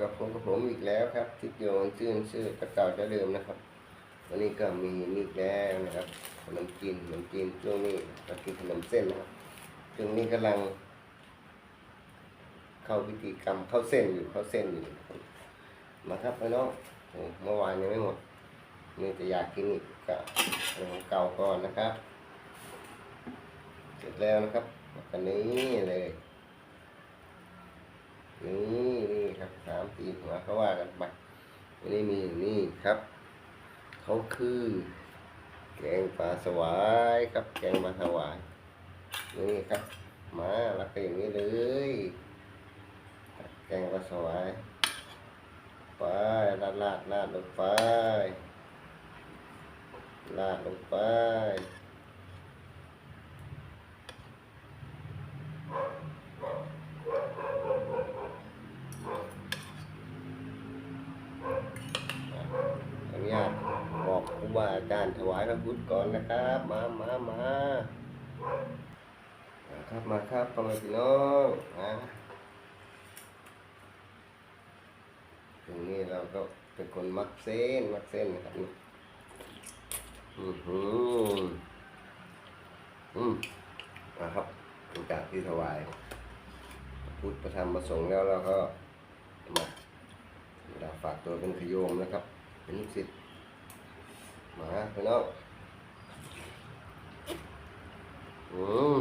กับผมกับผมอีกแล้วครับทิศโยงชื่อชื่อกระเต่าจะเดิมนะครับ วันนี้ก็มีนี่อีกแล้วนะครับขนมจีนขนมจีนช่วงนี้เรากินขนมเส้นนะครับช่วงนี้กำลัง เข้าพิธีกรรมเข้าเส้นอยู่เข้าเส้นอยู่มาครับพี่น้องโอ้เมื่อวานยังไม่หมดนี่จะอยากกินอีกก็ของเก่าก่อนนะครับ เสร็จแล้วนะครับกันนี้เลยนี่ นี่ครับสามสี่หัวเขาว่ากันไปอันนี้มีนี่ครับเขาคือ แกงปลาสวายครับ แกงปลาสวายนี่ครับ มาล้วก็อย่างนี้เลย แกงปลาสวายไปลาดลาดลาดลงไปลาดลงไป อนุญาตบอกครูบาอาจารย์ถวายพระพุทธก่อนนะครับ มามามาครับมาครับพ่อแม่พี่น้องนะตรงนี้เราก็เป็นคนมักเส้นมักเส้นนะครับนี่อือหืออืมนะครับหลังจากที่ถวายพระพุทธประธรรมประสงค์แล้วเราก็มาเราฝากตัวเป็นขโยมนะครับ เป็นลูกศิษย์ มาพี่น้องอืม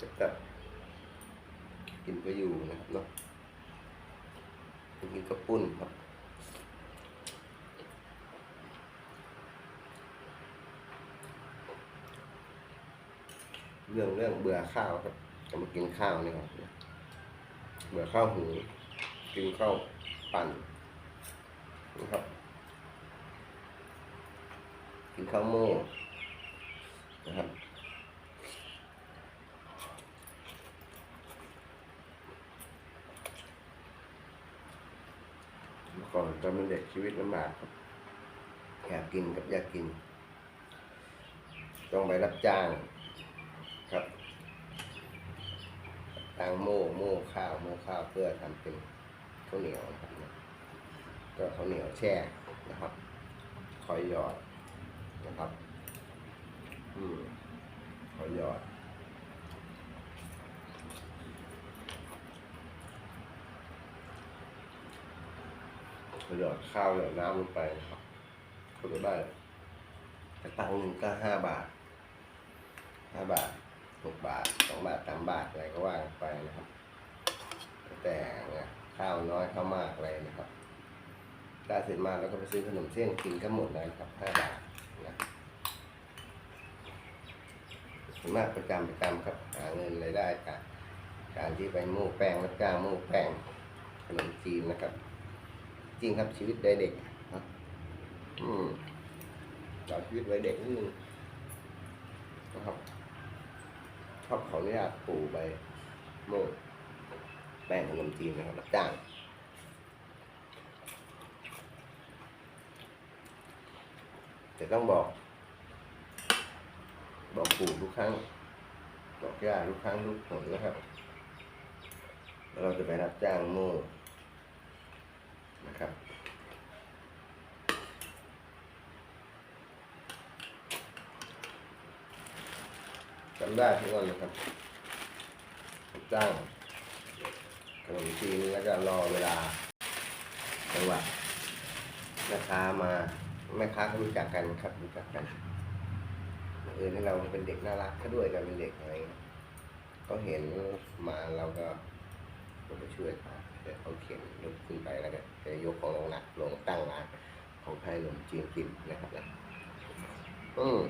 จับจับกินก็อยู่นะครับเนาะกินกระปุ้นครับเรื่องเรื่องเบื่อข้าวครับจะมากินข้าวนี่ครับเบื่อข้าวหูกินข้าวปั่นนะครับ กินข้าวโม่นะครับเมื่อก่อนตอนเป็นเด็กชีวิตลำบากครับอยากกินกับอยากกิน ต้องไปรับจ้างครับตังโม่โม่ข้าวโม่ข้าวเพื่อทำเป็นข้าวเหนียวนะครับก็ข้าวเหนียวแช่นะครับ คอยหยอด นะครับ อืมคอยอดคอยอดข้าวหยอดน้ำลงไปนะครับก็จะได้กระตังหนึ่งก็ห้าบาทห้าบาทหกบาทสองบาทสามบาทอะไรก็ว่ากันไปนะครับ แต่เนี่ยข้าวน้อยข้าวมากอะไรนะครับได้เสร็จมาแล้วก็ไปซื้อขนมเส้นกินก็หมดเลยครับห้าบาทนะ ส่วนมากประจำประจำครับหาเงินรายได้จากการที่ไปโม่แป้งรับจ้างโม่แป้งขนมจีนนะครับ จริงครับชีวิตวัยเด็กครับอืมจากชีวิตวัยเด็กนิดนึงนะครับชอบขออนุญาตปู่ไปโม่แป้งขนมจีนนะครับรับจ้างจะต้องบอก บอกปู่ทุกครั้งบอกย่าทุกครั้งทุกผลนะครับแล้วเราจะไปรับจ้างโม่นะครับจำได้ทุกวันนะครับจ้างขนมจีนแล้วก็รอเวลาจังหวะแม่ค้ามาแม่ค้าก็รู้จักกันครับรู้จักกัน เออให้เราเป็นเด็กน่ารักก็ด้วยกันเป็นเด็กอะไรเงี้ยเขาเห็นมาเราก็ก็ไปช่วยเขาแต่เขาเขียนยกขึ้นไปแล้วก็จะยกของลงหนักลงตั้งร้านของไทยลงจีนกินนะครับนะอืม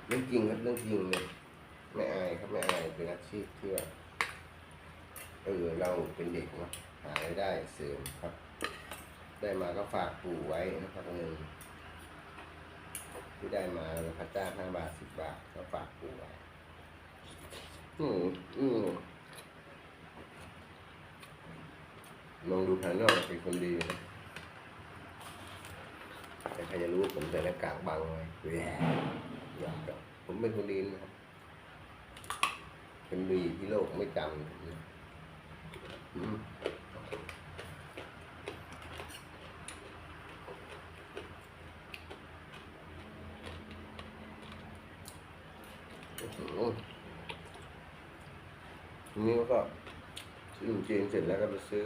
เรื่องจริงครับเรื่องจริงเลยไม่อายครับไม่อายเป็นอาชีพที่ว่าเออเราเป็นเด็กเนาะหารายได้เสริมครับ ได้มาก็ฝากปู่ไว้นะครับเงินที่ได้มาเราพัดจ้างห้าบาทสิบบาทก็ฝากปู่ไว้อืมอืมมองดูภายนอกเป็นคนดีนะแต่ใครจะรู้ผมใส่หน้ากากบังไว้ อยากจะผมเป็นคนดีนะครับ เป็นดีที่โลกไม่จำนะอืมโอ้โหทีนี้ก็ซื้อขนมจีนเสร็จแล้วก็ไปซื้อ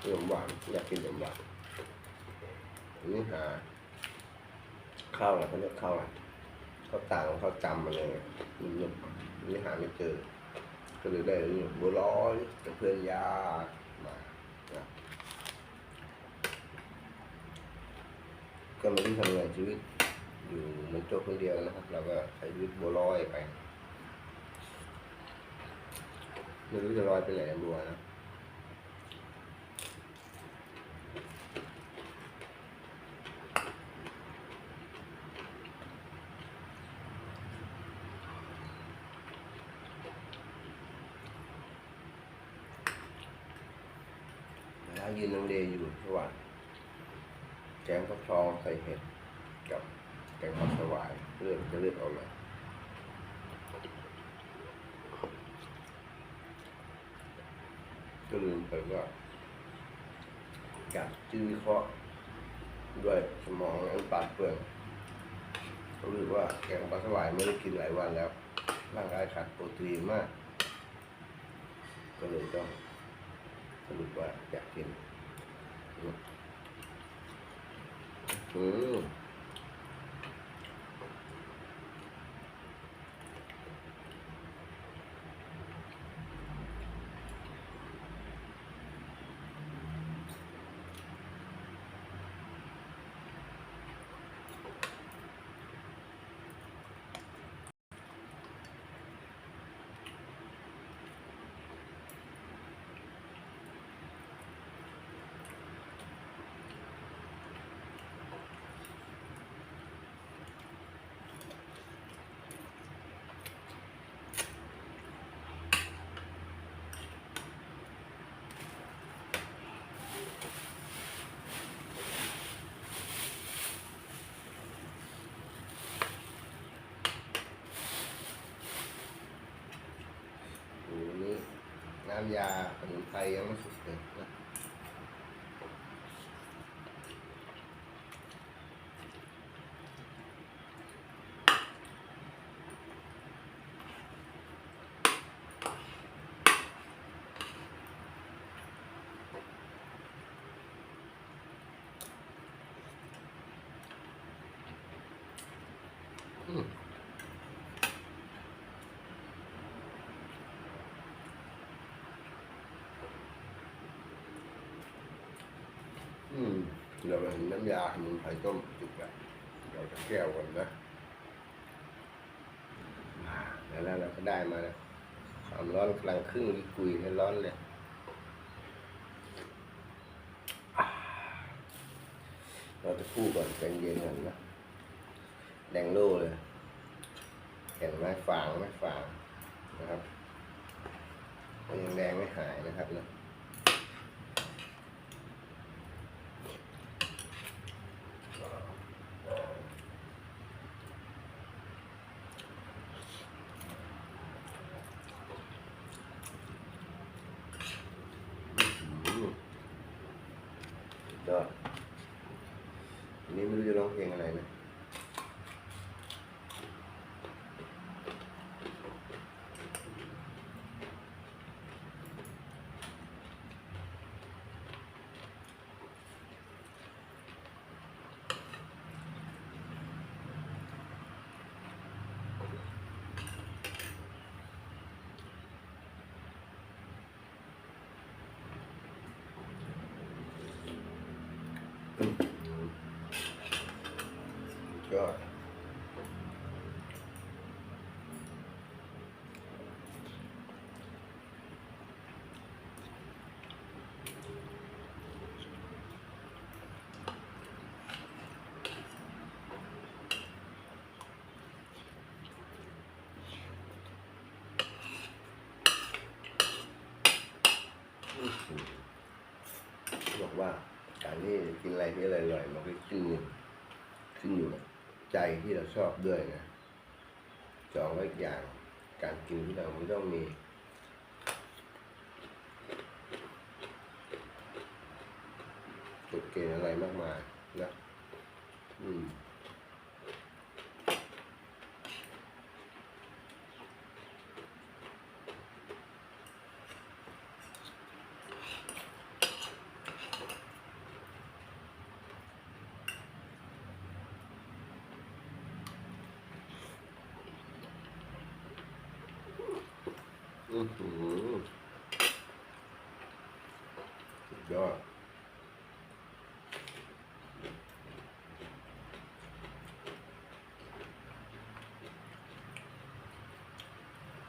ขนมหวานอยากกินขนมหวานอันนี้หา ข้าวอะไรเขาเรียกข้าวอะไรข้าวต่างข้าวจำอะไรเนี่ยมันหนุบนี่หาไม่เจอ ก็เลยได้นี่บัวลอยกับเพื่อนยามาก็มาที่ทำงานชีวิต อยู่มันตัวคนเดียวนะครับ เราก็ใช้ชีวิตบัวลอยไปไม่รู้จะลอยไปไหนบัวนะ ยืนน้ำเลอยู่ระหว่างแกงฟักทองใส่เห็ดกับแกงผักสวายเลือดจะเลือดออกมาก็ลืมไปว่าอยากจื้อวิเคราะห์ด้วยสมองอันปาดเปื่องรู้ว่าแกงปลาสวายไม่ได้กินหลายวันแล้ว ร่างกายขาดโปรตีนมาก ก็เลยต้อง สรุป น้ำยาสมุนไพรยังไม่สุก อืมเดี๋ยวเราเห็นน้ำยาสมุนไพรต้มจุกแบบเราจะแก้วก่อนนะอ่าแล้วเราก็ได้มาแล้วความร้อนกำลังครึ่งลิกุยให้ร้อนเลยเราจะคู่ก่อนใจเย็นก่อนนะแดงโล่เลยเห็นไหมฝางไหมฝางนะครับยังแดงไม่หายนะครับนะ อืมสุด ยอดอันนี้ไม่รู้จะร้องเพลงอะไรนะ ที่กินอะไรที่อร่อยๆมันก็ขึ้นขึ้นอยู่กับใจที่เราชอบด้วยนะสองก็อีกอย่างการกินที่เราไม่ต้องมีกฎเกณฑ์อะไรมากมายนะ อืม อือหือสุดยอด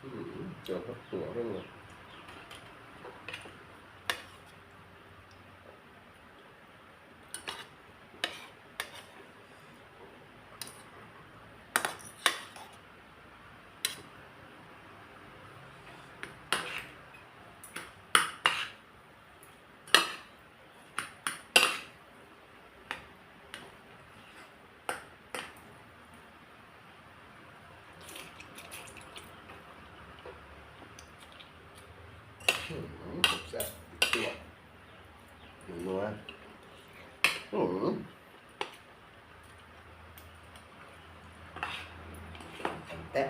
อืมเจอพักหัวด้วยไงอื มแซ่บตัวหนูนัวอืมแตะ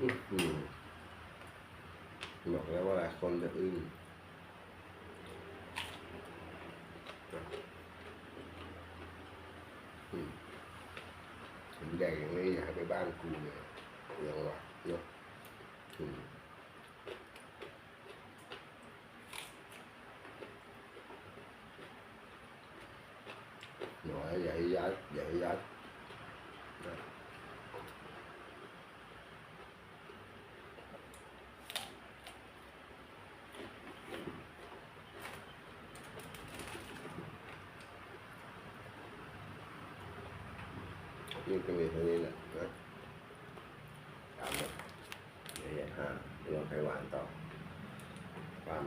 อื้อหือบอกแล้วว่าหลาย คนจะอึ้งอืมผมใหญ่อย่างนี้อยากไปบ้านกูเลยยังวะเนาะอืมหน่อยอย่าให้ยัดอย่าให้ยัดนะ นี่ก็มีเท่านี้แหละนะตามนะเดี๋ยวอย่าห้ามลองไขหวานต่อ ความ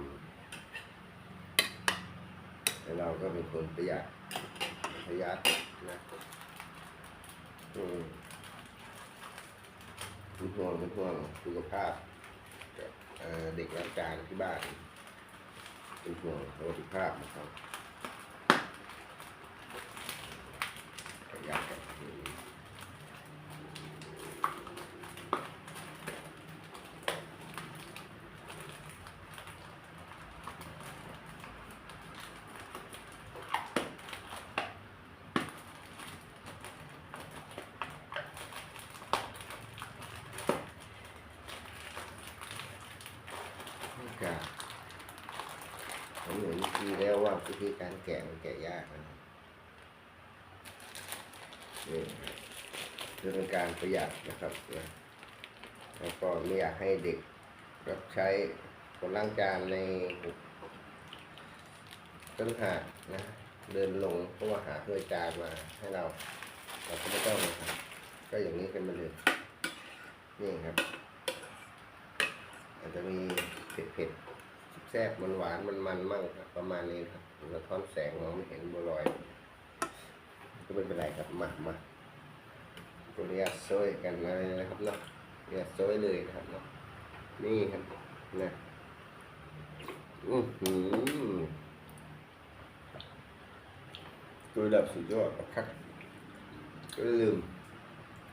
แล้เราก็เป็นคนประหยัดประหยัดนะอืมเป็นห่วงเป็นห่วงสุขภาพเอ่อเด็กรับการที่บ้านเป็นห่วงสุขภาพนะครับประหยัดกันอืม ครับ ผมเห็นวิธีแล้วว่าวิธีการแกะมันแกะยากนะนี่เพื่อเป็นการประหยัดนะครับนะแล้วก็ไม่อยากให้เด็กรับใช้คนล้างจานในต้นหาดนะเดินลงเพราะว่าหาถ้วยจานมาให้เราเราก็ไม่ต้องนะครับก็อย่างนี้กันมาเลยนี่ครับอาจจะมีเผ็ดเผ็ดๆ แซ่บมันหวานมันมันมั่งครับ ประมาณนี้ครับสะท้อนแสงมองไม่เห็นบัวลอย ก็ไม่เป็นไรครับมามาตัวนี้ซอยกันเลยนะครับเนาะเนี่ยซอยเลยนะครับเนาะนี่ครับนะอือหือตัวดับสุดยอดครับก็อย่าลืม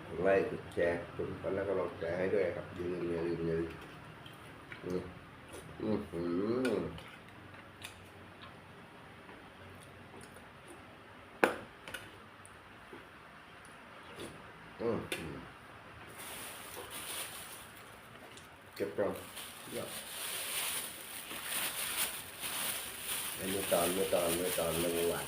กดไลค์กดแชร์กดกันแล้วก็ลองแชร์ให้ด้วยครับอย่าลืมอย่าลืมอย่าลืม อืมอืมอืมอือเก็บก่อนเดี๋ยวอันนี้ตอนไม่ตอนไม่ตอนเมื่อวาน